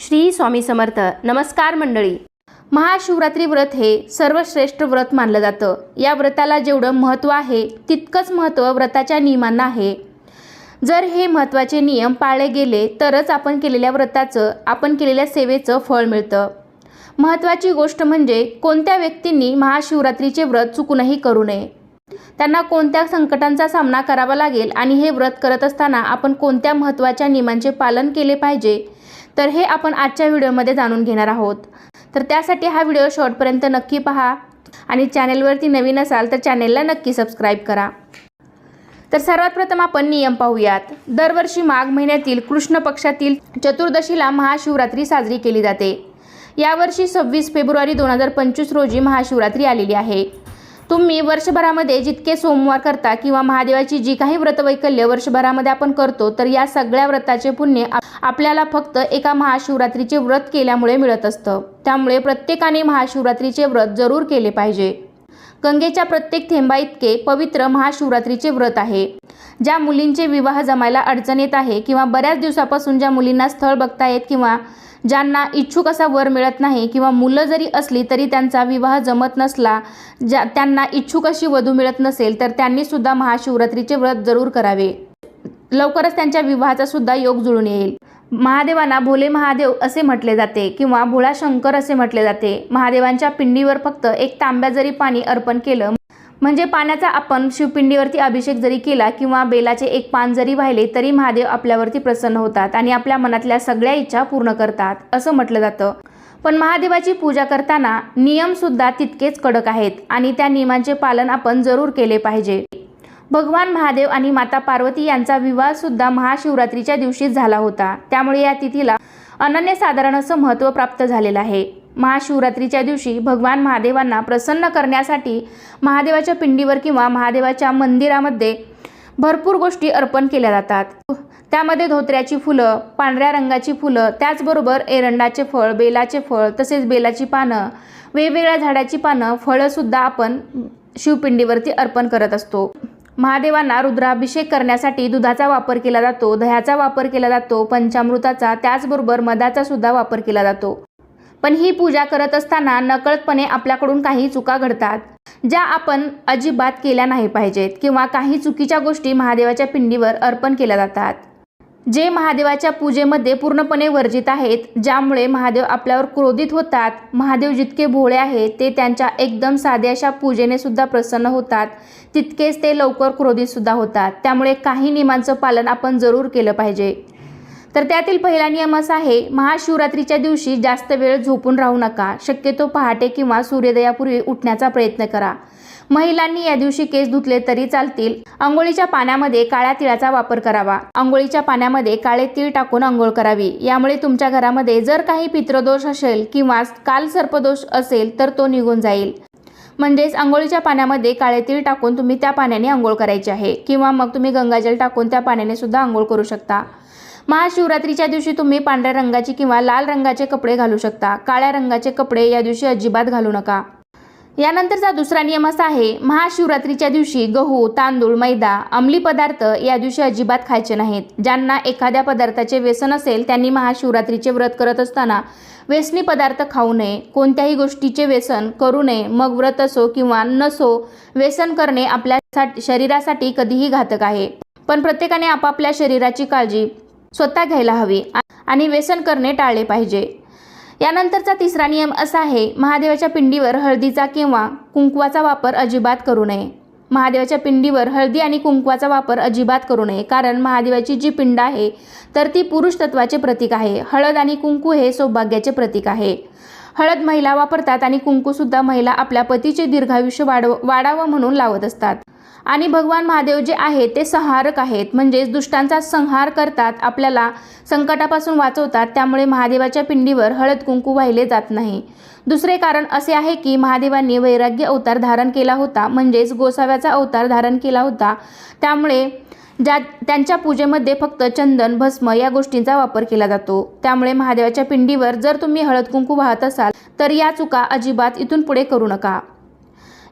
श्री स्वामी समर्थ. नमस्कार मंडळी. महाशिवरात्री व्रत हे सर्वश्रेष्ठ व्रत मानलं जातं. या व्रताला जेवढं महत्त्व आहे तितकंच महत्त्व व्रताच्या नियमांना आहे. जर हे महत्त्वाचे नियम पाळले गेले तरच आपण केलेल्या व्रताचं आपण केलेल्या सेवेचं फळ मिळतं. महत्त्वाची गोष्ट म्हणजे कोणत्या व्यक्तींनी महाशिवरात्रीचे व्रत चुकूनही करू नये. त्यांना कोणत्या संकटांचा सामना करावा लागेल आणि हे व्रत करत असताना आपण कोणत्या महत्त्वाच्या नियमांचे पालन केले पाहिजे तर हे आपण आजच्या व्हिडिओमध्ये जाणून घेणार आहोत. तर त्यासाठी हा व्हिडिओ शॉर्टपर्यंत नक्की पहा आणि चॅनेलवरती नवीन असाल तर चॅनेलला नक्की सबस्क्राईब करा. तर सर्वात प्रथम आपण नियम पाहूयात. दरवर्षी माघ महिन्यातील कृष्ण पक्षातील चतुर्दशीला महाशिवरात्री साजरी केली जाते. यावर्षी सव्वीस फेब्रुवारी दोन हजार पंचवीस रोजी महाशिवरात्री आलेली आहे. तुम्ही वर्षभरामध्ये जितके सोमवार करता किंवा महादेवाची जी काही व्रतवैकल्य वर्षभरामध्ये आपण करतो तर या सगळ्या व्रताचे पुण्य आपल्याला फक्त एका महाशिवरात्रीचे व्रत केल्यामुळे मिळत असतं. त्यामुळे प्रत्येकाने महाशिवरात्रीचे व्रत जरूर केले पाहिजे. गंगेच्या प्रत्येक थेंबा इतके पवित्र महाशिवरात्रीचे व्रत आहे. ज्या मुलींचे विवाह जमायला अडचण येत आहे किंवा बऱ्याच दिवसापासून ज्या मुलींना स्थळ बघता येत किंवा ज्यांना इच्छुक असा वर मिळत नाही किंवा मुलं जरी असली तरी त्यांचा विवाह जमत नसला ज्या त्यांना इच्छुक अशी वधू मिळत नसेल तर त्यांनी सुद्धा महाशिवरात्रीचे व्रत जरूर करावे. लवकरच त्यांच्या विवाहाचा सुद्धा योग जुळून येईल. महादेवांना भोले महादेव असे म्हटले जाते किंवा भोळा शंकर असे म्हटले जाते. महादेवांच्या पिंडीवर फक्त एक तांब्या जरी पाणी अर्पण केलं म्हणजे पाण्याचा आपण शिवपिंडीवरती अभिषेक जरी केला किंवा बेलाचे एक पान जरी वाहिले तरी महादेव आपल्यावरती प्रसन्न होतात आणि आपल्या मनातल्या सगळ्या इच्छा पूर्ण करतात असं म्हटलं जातं. पण महादेवाची पूजा करताना नियमसुद्धा तितकेच कडक आहेत आणि त्या नियमांचे पालन आपण जरूर केले पाहिजे. भगवान महादेव आणि माता पार्वती यांचा विवाह सुद्धा महाशिवरात्रीच्या दिवशीच झाला होता. त्यामुळे या तिथीला अनन्यसाधारण असं महत्त्व प्राप्त झालेलं आहे. महाशिवरात्रीच्या दिवशी भगवान महादेवांना प्रसन्न करण्यासाठी महादेवाच्या पिंडीवर किंवा महादेवाच्या मंदिरामध्ये भरपूर गोष्टी अर्पण केल्या जातात. त्यामध्ये धोत्र्याची फुलं पांढऱ्या रंगाची फुलं त्याचबरोबर एरंडाचे फळ बेलाचे फळ तसेच बेलाची पानं वेगवेगळ्या झाडाची पानं फळंसुद्धा आपण शिवपिंडीवरती अर्पण करत असतो. महादेवांना रुद्राभिषेक करण्यासाठी दुधाचा वापर केला जातो दह्याचा वापर केला जातो पंचामृताचा त्याचबरोबर मधाचा सुद्धा वापर केला जातो. पण ही पूजा करत असताना नकळतपणे आपल्याकडून काही चुका घडतात ज्या आपण अजिबात केल्या नाही पाहिजेत किंवा काही चुकीच्या गोष्टी महादेवाच्या पिंडीवर अर्पण केल्या जातात. जे महादेवाच्या पूजेमध्ये पूर्णपणे वर्जित आहेत ज्यामुळे महादेव आपल्यावर क्रोधित होतात महादेव जितके भोळे आहेत ते त्यांच्या एकदम साध्या अशा पूजेने सुद्धा प्रसन्न होतात. तितकेच ते लवकर क्रोधित सुद्धा होतात. त्यामुळे काही नियमांचं पालन आपण जरूर केलं पाहिजे. तर त्यातील पहिला नियम असा आहे महाशिवरात्रीच्या दिवशी जास्त वेळ झोपून राहू नका. शक्यतो पहाटे किंवा सूर्योदयापूर्वी उठण्याचा प्रयत्न करा. महिलांनी या दिवशी केस धुतले तरी चालतील. आंघोळीच्या पाण्यामध्ये काळ्या तिळाचा वापर करावा. आंघोळीच्या पाण्यामध्ये काळे तीळ टाकून आंघोळ करावी. यामुळे तुमच्या घरामध्ये जर काही पितृदोष असेल किंवा काल सर्पदोष असेल तर तो निघून जाईल. म्हणजेच आंघोळीच्या पाण्यामध्ये काळे तीळ टाकून तुम्ही त्या पाण्याने आंघोळ करायची आहे किंवा मग तुम्ही गंगाजल टाकून त्या पाण्याने सुद्धा आंघोळ करू शकता. महाशिवरात्रीच्या दिवशी तुम्ही पांढऱ्या रंगाची किंवा लाल रंगाचे कपडे घालू शकता. काळ्या रंगाचे कपडे या दिवशी अजिबात घालू नका. यानंतरचा दुसरा नियम असा आहे महाशिवरात्रीच्या दिवशी गहू तांदूळ मैदा अंमली पदार्थ या दिवशी अजिबात खायचे नाहीत. ज्यांना एखाद्या पदार्थाचे व्यसन असेल त्यांनी महाशिवरात्रीचे व्रत करत असताना व्यसनी पदार्थ खाऊ नये. कोणत्याही गोष्टीचे व्यसन करू नये. मग व्रत असो किंवा नसो व्यसन करणे आपल्या शरीरासाठी कधीही घातक आहे. पण प्रत्येकाने आपापल्या शरीराची काळजी स्वतः घ्यायला हवी आणि व्यसन करणे टाळले पाहिजे. यानंतरचा तिसरा नियम असा आहे महादेवाच्या पिंडीवर हळदीचा किंवा कुंकवाचा वापर अजिबात करू नये. महादेवाच्या पिंडीवर हळदी आणि कुंकवाचा वापर अजिबात करू नये कारण महादेवाची जी पिंड आहे तर ती पुरुष तत्वाचे प्रतीक आहे. हळद आणि कुंकू हे सौभाग्याचे प्रतीक आहे. हळद महिला वापरतात आणि कुंकूसुद्धा महिला आपल्या पतीचे दीर्घायुष्य वाढव वाढावं म्हणून लावत असतात. आणि भगवान महादेव जे आहेत ते संहारक आहेत. म्हणजेच दुष्टांचा संहार करतात आपल्याला संकटापासून वाचवतात त्यामुळे महादेवाच्या पिंडीवर हळद कुंकू वाहिले जात नाही. दुसरे कारण असे आहे की महादेवांनी वैराग्य अवतार धारण केला होता म्हणजेच गोसाव्याचा अवतार धारण केला होता. त्यामुळे ज्या त्यांच्या पूजेमध्ये फक्त चंदन भस्म या गोष्टींचा वापर केला जातो. त्यामुळे महादेवाच्या पिंडीवर जर तुम्ही हळद कुंकू वाहत असाल तर या चुका अजिबात इथून पुढे करू नका.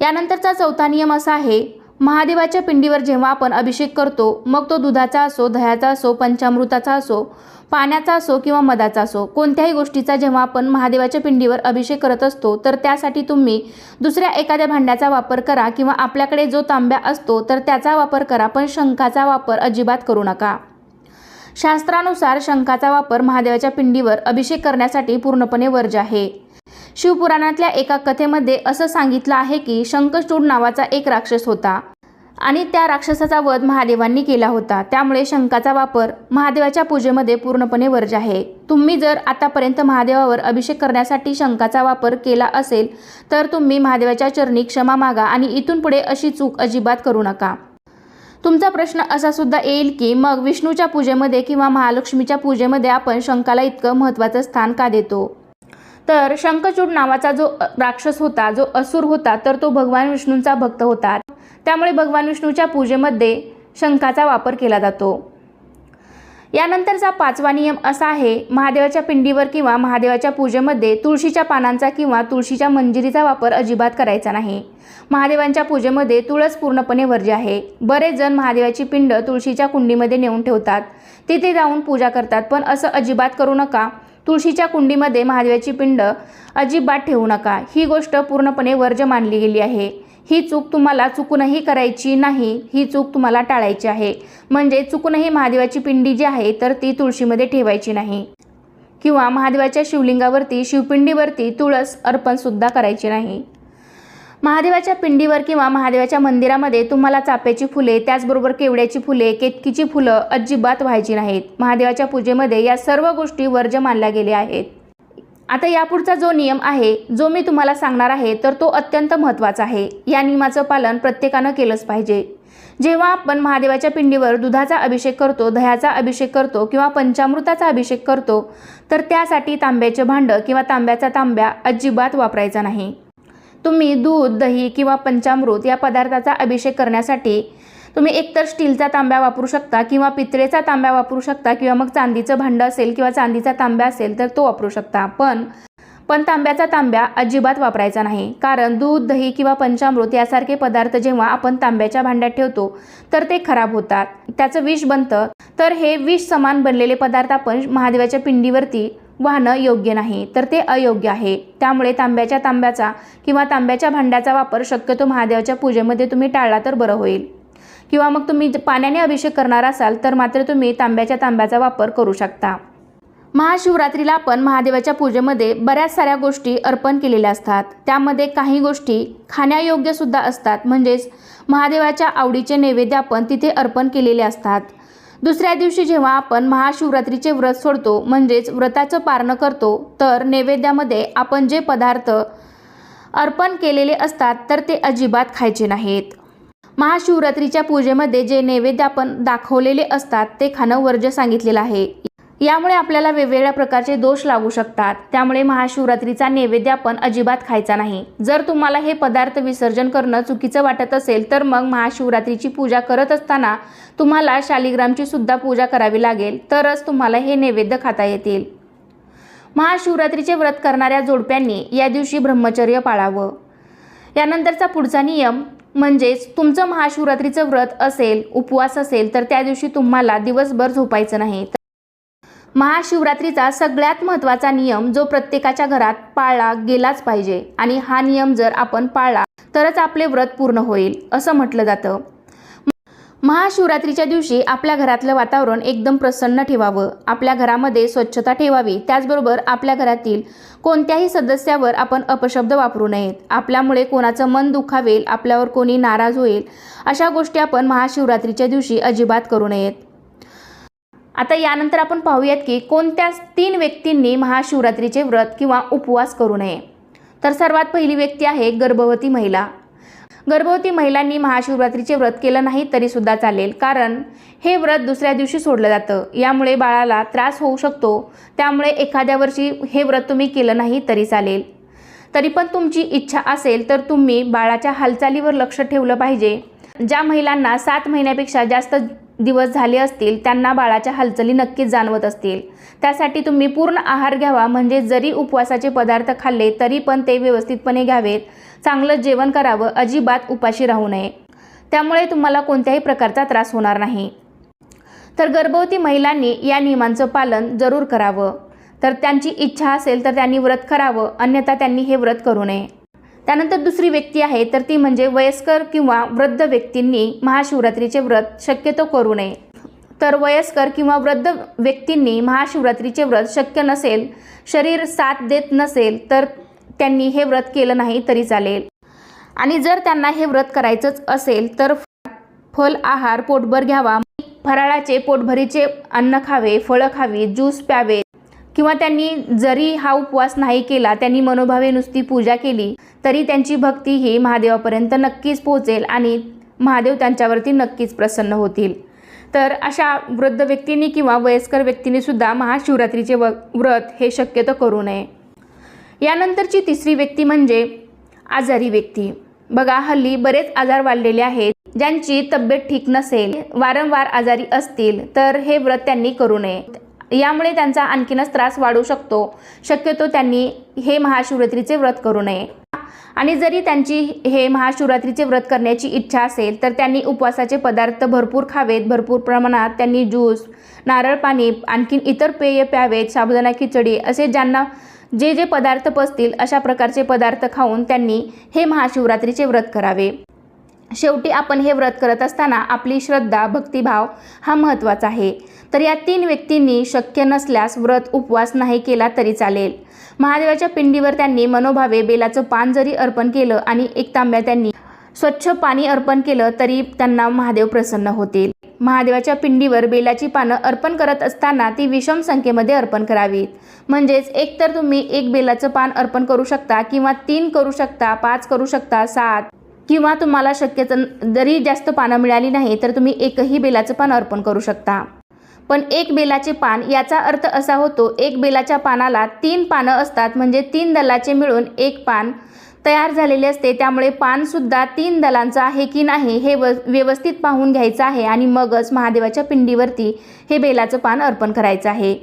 यानंतरचा चौथा नियम असा आहे महादेवाच्या पिंडीवर जेव्हा आपण अभिषेक करतो मग तो दुधाचा असो दह्याचा असो पंचामृताचा असो पाण्याचा असो किंवा मधाचा असो कोणत्याही गोष्टीचा जेव्हा आपण महादेवाच्या पिंडीवर अभिषेक करत असतो तर त्यासाठी तुम्ही दुसऱ्या एखाद्या भांड्याचा वापर करा किंवा आपल्याकडे जो तांब्या असतो तर त्याचा वापर करा पण शंखाचा वापर अजिबात करू नका. शास्त्रानुसार शंखाचा वापर महादेवाच्या पिंडीवर अभिषेक करण्यासाठी पूर्णपणे वर्ज आहे. शिवपुराणातल्या एका कथेमध्ये असं सांगितलं आहे की शंखचूड नावाचा एक राक्षस होता. आणि त्या राक्षसाचा वध महादेवांनी केला होता. त्यामुळे शंखाचा वापर महादेवाच्या पूजेमध्ये पूर्णपणे वर्ज आहे. तुम्ही जर आतापर्यंत महादेवावर अभिषेक करण्यासाठी शंखाचा वापर केला असेल तर तुम्ही महादेवाच्या चरणी क्षमा मागा आणि इथून पुढे अशी चूक अजिबात करू नका. तुमचा प्रश्न असा सुद्धा येईल की मग विष्णूच्या पूजेमध्ये किंवा महालक्ष्मीच्या पूजेमध्ये आपण शंखाला इतकं महत्त्वाचं स्थान का देतो? तर शंखचूड नावाचा जो राक्षस होता जो असुर होता तर तो भगवान विष्णूंचा भक्त होता. त्यामुळे भगवान विष्णूच्या पूजेमध्ये शंखाचा वापर केला जातो. यानंतरचा पाचवा नियम असा आहे महादेवाच्या पिंडीवर किंवा महादेवाच्या पूजेमध्ये तुळशीच्या पानांचा किंवा तुळशीच्या मंजिरीचा वापर अजिबात करायचा नाही. महादेवांच्या पूजेमध्ये तुळस पूर्णपणे वर्ज्य आहे. बरेच जण महादेवाची पिंड तुळशीच्या कुंडीमध्ये नेऊन ठेवतात. तिथे जाऊन पूजा करतात पण असं अजिबात करू नका. तुळशीच्या कुंडीमध्ये महादेवाची पिंड अजिबात ठेवू नका. ही गोष्ट पूर्णपणे वर्ज्य मानली गेली आहे. ही चूक तुम्हाला चुकूनही करायची नाही. ही चूक तुम्हाला टाळायची आहे. म्हणजे चुकूनही महादेवाची पिंडी जी आहे तर ती तुळशीमध्ये ठेवायची नाही. किंवा महादेवाच्या शिवलिंगावरती शिवपिंडीवरती तुळस अर्पणसुद्धा करायची नाही. महादेवाच्या पिंडीवर किंवा महादेवाच्या मंदिरामध्ये तुम्हाला चाफ्याची फुले त्याचबरोबर केवड्याची फुले केतकीची फुलं अजिबात व्हायची नाहीत. महादेवाच्या पूजेमध्ये या सर्व गोष्टी वर्ज्य मानल्या गेल्या आहेत. आता यापुढचा जो नियम आहे जो मी तुम्हाला सांगणार आहे तर तो अत्यंत महत्त्वाचा आहे. या नियमाचं पालन प्रत्येकानं केलंच पाहिजे. जेव्हा आपण महादेवाच्या पिंडीवर दुधाचा अभिषेक करतो दह्याचा अभिषेक करतो किंवा पंचामृताचा अभिषेक करतो तर त्यासाठी तांब्याचे भांडं किंवा तांब्याचा तांब्या अजिबात वापरायचा नाही. तुम्ही दूध दही किंवा पंचामृत या पदार्थाचा अभिषेक करण्यासाठी तुम्ही एकतर स्टीलचा तांब्या वापरू शकता किंवा पितळेचा तांब्या वापरू शकता किंवा मग चांदीचं भांडं असेल किंवा चांदीचा तांब्या असेल तर तो वापरू शकता. पण पण तांब्याचा तांब्या अजिबात वापरायचा नाही. कारण दूध दही किंवा पंचामृत यासारखे पदार्थ जेव्हा आपण तांब्याच्या भांड्यात ठेवतो तर ते खराब होतात. त्याचं विष बनतं. तर हे विष समान बनलेले पदार्थ आपण महादेवाच्या पिंडीवरती वाहणं योग्य नाही तर ते अयोग्य आहे. त्यामुळे तांब्याच्या तांब्याचा किंवा तांब्याच्या भांड्याचा वापर शक्यतो महादेवाच्या पूजेमध्ये तुम्ही टाळला तर बरं होईल. किंवा मग तुम्ही पाण्याने अभिषेक करणार असाल तर मात्र तुम्ही तांब्याच्या तांब्याचा वापर करू शकता. महाशिवरात्रीला आपण महादेवाच्या पूजेमध्ये बऱ्याच साऱ्या गोष्टी अर्पण केलेल्या असतात. त्यामध्ये काही गोष्टी खाण्यायोग्य सुद्धा असतात. म्हणजेच महादेवाच्या आवडीचे नैवेद्य आपण तिथे अर्पण केलेले असतात. दुसऱ्या दिवशी जेव्हा आपण महाशिवरात्रीचे व्रत सोडतो म्हणजेच व्रताचं पारणं करतो तर नैवेद्यामध्ये आपण जे पदार्थ अर्पण केलेले असतात तर ते अजिबात खायचे नाहीत. महाशिवरात्रीच्या पूजेमध्ये जे नैवेद्य आपण दाखवलेले असतात ते खाणं वर्ज्य सांगितलेलं आहे. यामुळे आपल्याला वेगवेगळ्या प्रकारचे दोष लागू शकतात. त्यामुळे महाशिवरात्रीचा नैवेद्य आपण अजिबात खायचा नाही. जर तुम्हाला हे पदार्थ विसर्जन करणं चुकीचं वाटत असेल तर मग महाशिवरात्रीची पूजा करत असताना तुम्हाला शालिग्रामची सुद्धा पूजा करावी लागेल. तरच तुम्हाला हे नैवेद्य खाता येतील. महाशिवरात्रीचे व्रत करणाऱ्या जोडप्यांनी या दिवशी ब्रह्मचर्य पाळावं. यानंतरचा पुढचा नियम म्हणजेच तुमचं महाशिवरात्रीचं व्रत असेल उपवास असेल तर त्या दिवशी तुम्हाला दिवसभर झोपायचं नाही. महाशिवरात्रीचा सगळ्यात महत्त्वाचा नियम जो प्रत्येकाच्या घरात पाळला गेलाच पाहिजे आणि हा नियम जर आपण पाळला तरच आपले व्रत पूर्ण होईल असं म्हटलं जातं. महाशिवरात्रीच्या दिवशी आपल्या घरातलं वातावरण एकदम प्रसन्न ठेवावं आपल्या घरामध्ये स्वच्छता ठेवावी त्याचबरोबर आपल्या घरातील कोणत्याही सदस्यावर आपण अपशब्द वापरू नयेत. आपल्यामुळे कोणाचं मन दुखावेल आपल्यावर कोणी नाराज होईल अशा गोष्टी आपण महाशिवरात्रीच्या दिवशी अजिबात करू नयेत. आता यानंतर आपण पाहूयात की कोणत्या तीन व्यक्तींनी महाशिवरात्रीचे व्रत किंवा उपवास करू नये. तर सर्वात पहिली व्यक्ती आहे गर्भवती महिला. गर्भवती महिलांनी महाशिवरात्रीचे व्रत केलं नाही तरीसुद्धा चालेल कारण हे व्रत दुसऱ्या दिवशी सोडलं जातं. यामुळे बाळाला त्रास होऊ शकतो. त्यामुळे एखाद्या वर्षी हे व्रत तुम्ही केलं नाही तरी चालेल. तरी पण तुमची इच्छा असेल तर तुम्ही बाळाच्या हालचालीवर लक्ष ठेवलं पाहिजे. ज्या महिलांना सात महिन्यापेक्षा जास्त दिवस झाले असतील त्यांना बाळाच्या हालचाली नक्कीच जाणवत असतील. त्यासाठी तुम्ही पूर्ण आहार घ्यावा म्हणजे जरी उपवासाचे पदार्थ खाल्ले तरी पण ते व्यवस्थितपणे घ्यावेत. चांगलं जेवण करावं अजिबात उपाशी राहू नये. त्यामुळे तुम्हाला कोणत्याही प्रकारचा त्रास होणार नाही. तर गर्भवती महिलांनी या नियमांचं पालन जरूर करावं. तर त्यांची इच्छा असेल तर त्यांनी व्रत करावं अन्यथा त्यांनी हे व्रत करू नये. त्यानंतर दुसरी व्यक्ती आहे तर ती म्हणजे वयस्कर किंवा वृद्ध व्यक्तींनी महाशिवरात्रीचे व्रत शक्यतो करू नये. तर वयस्कर किंवा वृद्ध व्यक्तींनी महाशिवरात्रीचे व्रत शक्य नसेल शरीर साथ देत नसेल तर त्यांनी हे व्रत केलं नाही तरी चालेल. आणि जर त्यांना हे व्रत करायचंच असेल तर फल आहार पोटभर घ्यावा. फराळाचे पोटभरीचे अन्न खावे फळं खावी ज्यूस प्यावे. किंवा त्यांनी जरी हा उपवास नाही केला त्यांनी मनोभावे नुसती पूजा केली तरी त्यांची भक्ती ही महादेवापर्यंत नक्कीच पोहोचेल आणि महादेव त्यांच्यावरती नक्कीच प्रसन्न होतील. तर अशा वृद्ध व्यक्तींनी किंवा वयस्कर व्यक्तींनीसुद्धा महाशिवरात्रीचे व व्रत हे शक्यतो करू नये. यानंतरची तिसरी व्यक्ती म्हणजे आजारी व्यक्ती. बघा हल्ली बरेच आजार वाढलेले आहेत ज्यांची तब्येत ठीक नसेल वारंवार आजारी असतील तर हे व्रत त्यांनी करू नये. यामुळे त्यांचा आणखीनच त्रास वाढू शकतो. शक्यतो त्यांनी हे महाशिवरात्रीचे व्रत करू नये. आणि जरी त्यांची हे महाशिवरात्रीचे व्रत करण्याची इच्छा असेल तर त्यांनी उपवासाचे पदार्थ भरपूर खावेत भरपूर प्रमाणात त्यांनी ज्यूस नारळ पाणी आणखीन इतर पेय प्यावेत साबुदाणा खिचडी असे ज्यांना जे जे पदार्थ पसतील अशा प्रकारचे पदार्थ खाऊन त्यांनी हे महाशिवरात्रीचे व्रत करावे. शेवटी आपण हे व्रत करत असताना आपली श्रद्धा भक्तिभाव हा महत्त्वाचा आहे. तर या तीन व्यक्तींनी शक्य नसल्यास व्रत उपवास नाही केला तरी चालेल. महादेवाच्या पिंडीवर त्यांनी मनोभावे बेलाचं पान जरी अर्पण केलं आणि एक तांब्या त्यांनी स्वच्छ पाणी अर्पण केलं तरी त्यांना महादेव प्रसन्न होतील. महादेवाच्या पिंडीवर बेलाची पानं अर्पण करत असताना ती विषम संख्येमध्ये अर्पण करावीत. म्हणजेच एकतर तुम्ही एक बेलाचं पान अर्पण करू शकता किंवा तीन करू शकता पाच करू शकता सात किंवा तुम्हाला शक्यतो जरी जास्त पानं मिळाली नाही तर तुम्ही एकही बेलाचं पान अर्पण करू शकता. पण एक बेलाचे पान याचा अर्थ असा होतो एक बेलाच्या पानाला तीन पानं असतात म्हणजे तीन दलाचे मिळून एक पान तयार झालेले असते. त्यामुळे पानसुद्धा तीन दलांचं आहे की नाही हे व व्यवस्थित पाहून घ्यायचं आहे आणि मगच महादेवाच्या पिंडीवरती हे बेलाचं पान अर्पण करायचं आहे.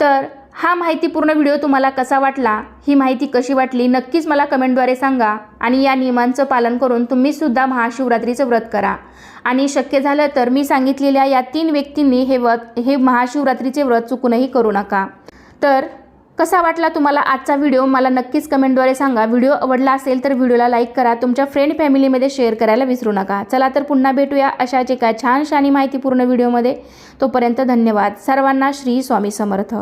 तर हा माहितीपूर्ण व्हिडिओ तुम्हाला कसा वाटला? ही माहिती कशी वाटली? नक्कीच मला कमेंटद्वारे सांगा. आणि या नियमांचं पालन करून तुम्हीसुद्धा महाशिवरात्रीचं व्रत करा. आणि शक्य झालं तर मी सांगितलेल्या या तीन व्यक्तींनी हे व्रत हे महाशिवरात्रीचे व्रत चुकूनही करू नका. तर कसा वाटला तुम्हाला आजचा व्हिडिओ? मला नक्कीच कमेंटद्वारे सांगा. व्हिडिओ आवडला असेल तर व्हिडिओला लाईक करा. तुमच्या फ्रेंड फॅमिलीमध्ये शेअर करायला विसरू नका. चला तर पुन्हा भेटूया अशाच एका छानशा आणि माहितीपूर्ण व्हिडिओमध्ये. तोपर्यंत धन्यवाद. सर्वांना श्री स्वामी समर्थ.